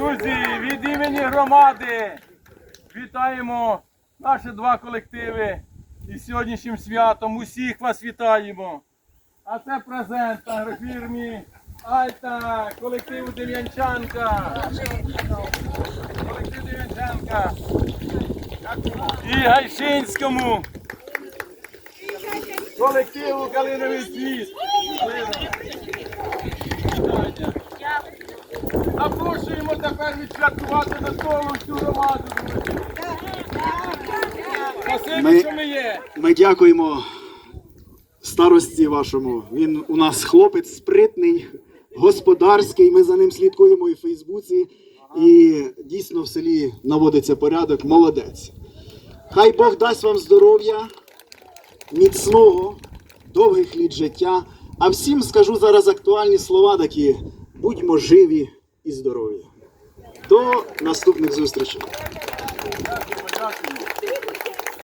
Друзі, від імені громади вітаємо наші два колективи із сьогоднішнім святом. Усіх вас вітаємо. А це презент агрофірмі Альта, колективу Дем'янчанка. Колектив Дем'янчанка. І Гайшинському. Колективу Калиновий світ. Запрошуємо тепер відсвяткувати до столу всю громаду. Спасибі, Ми- що ми є. Ми дякуємо старості вашому. Він у нас хлопець спритний, господарський. Ми за ним слідкуємо і в Фейсбуці. І дійсно в селі наводиться порядок. Молодець. Хай Бог дасть вам здоров'я, міцного, довгих літ життя. А всім скажу зараз актуальні слова такі: будьмо живі і здоров'я. До наступних зустрічей.